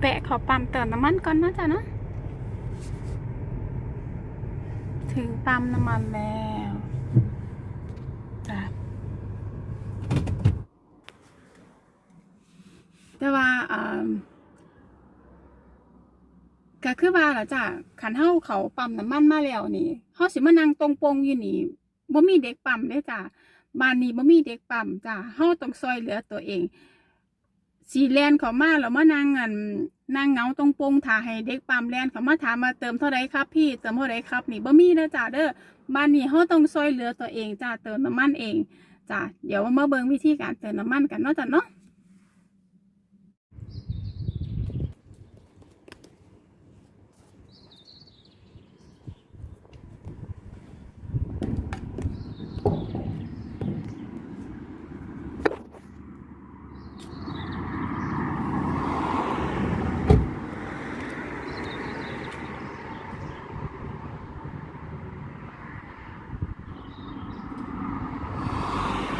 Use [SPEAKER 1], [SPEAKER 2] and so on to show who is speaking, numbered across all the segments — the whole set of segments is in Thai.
[SPEAKER 1] แวะเขอปั๊มเติมน้ำมันก่อนนะจ๊ะเนาะถึงปั๊มน้ำมันแล้วจ้ะแต่ว่าอ่าก็คือว่าล่ะจ้ะขันเฮาเขาปั๊มน้ำมันมาแล้วนี่เฮาสิมานั่งตรงปงอยู่นี่บ่มีเด็กปั๊มเด้จ้ะบ้านนี้บ่มีเด็กปั๊มจ้ะเฮาต้องซอยเหลือตัวเอง สีแลนเขามาแล้วมานั่งอันนั่งเงาตรงโปงถ่าให้เด็กปั๊มแลนเขามาถามมาเติมเท่าไรครับพี่เติมเท่าไรครับ นี่บ่มีนะจ้าเด้อบ้านนี้เขาต้องซอยเหลือตัวเองจ้าเติมน้ำมันเองจ้าเดี๋ยวมาเบิ่งวิธีการเติมน้ำมันกันเนาะจ้าเนาะ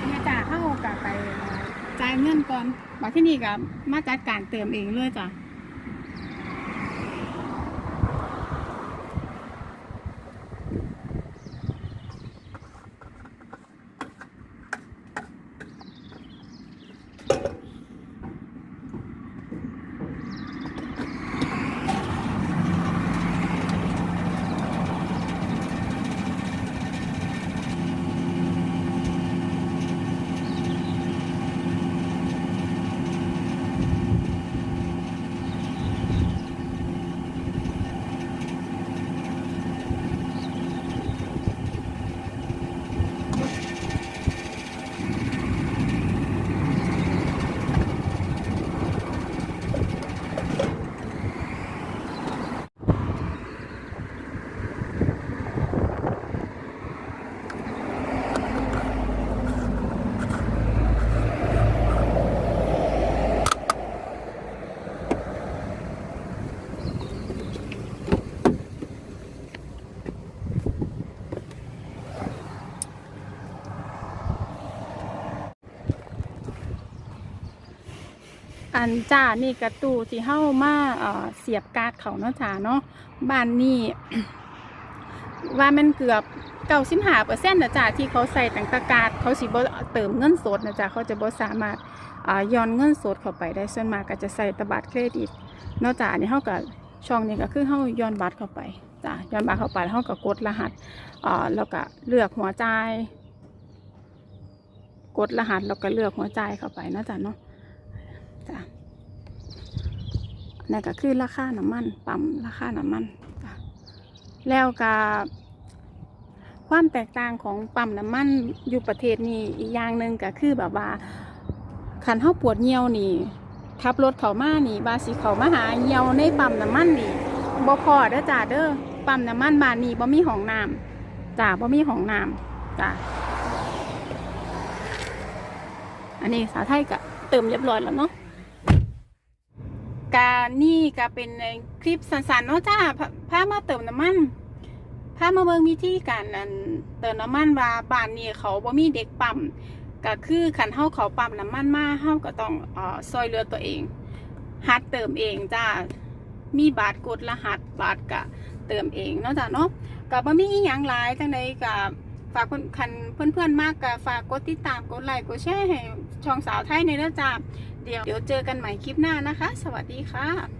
[SPEAKER 1] เนี่ยจ้าเฮากับไปจ่าย เงินก่อนมาที่นี่กับมาจัดการเติมเองเลยจ้ะ อันจ้านี่กระตูที่เฮ้ามาเสียบการ์ดเขาเนาะจ้าเนาะบ้านนี่ว่ามันเกือบเก้าสิบห้าเปอร์เซ็นต์นะจ้าที่เขาใส่ต่างตะการ์ดเขาสิบเติมเงินสดนะจ้าเขาจะบ่สามารถย้อนเงินสดเข้าไปได้ส่วนมากก็จะใส่ตบัตรเครดิตเนาะจ้านี่เฮาก็ช่องนี้ก็คือเฮาย้อนบัตรเข้าไปจ้าย้อนบัตรเข้าไปแล้วเฮาก็กดรหัสอ่าแล้วก็เลือกหัวใจกดรหัสแล้วก็เลือกหัวใจเข้าไปเนาะจ้าเนาะ จ้ะนั่นก็คือราคาน้ำมันปั๊มราคาน้ำมันจ้ะแล้วก็ความแตกต่างของปั๊มน้ำมันอยู่ประเทศนี้อีกอย่างหนึ่งก็คือแบบว่าขันเท้าปวดเหี่ยวนี่ขับรถเขามานี่ บาสิเขามาหาเหี่ยวในปั๊มน้ำมันนี่บ่พอเด้อจ้าเด้อปั๊มน้ำมันบานนี้บ่มีห้องน้ำจ้าบ่มีห้องน้ำจ้าอันนี้สาวไทยก็เติมเรียบร้อยแล้วเนาะ นี่ก็เป็นคลิปสั้นๆเนาะจ้าพาพามาเติมน้ำมันพามาเบิ่งวิธีการอันเติมน้ำมันว่าบ้านนี้เขาบ่มีเด็กปั๊มก็คือขันเฮาเขาปั๊มน้ำมันมาเฮาก็ต้องเอ่อซอยเหลือตัวเองหัดเติมเองจ้ามีบาทกดรหัสบาทกะเติมเองเนาะจ้าเนาะก็บ่มีอีหยังหลายจังใดก็ฝากคนคันเพื่อนๆมากก็ฝากกดติดตามกดไลค์กดแชร์ให้ช่องสาวไทยในเด้อจ้า เดี๋ยวเจอกันใหม่คลิปหน้านะคะ สวัสดีค่ะ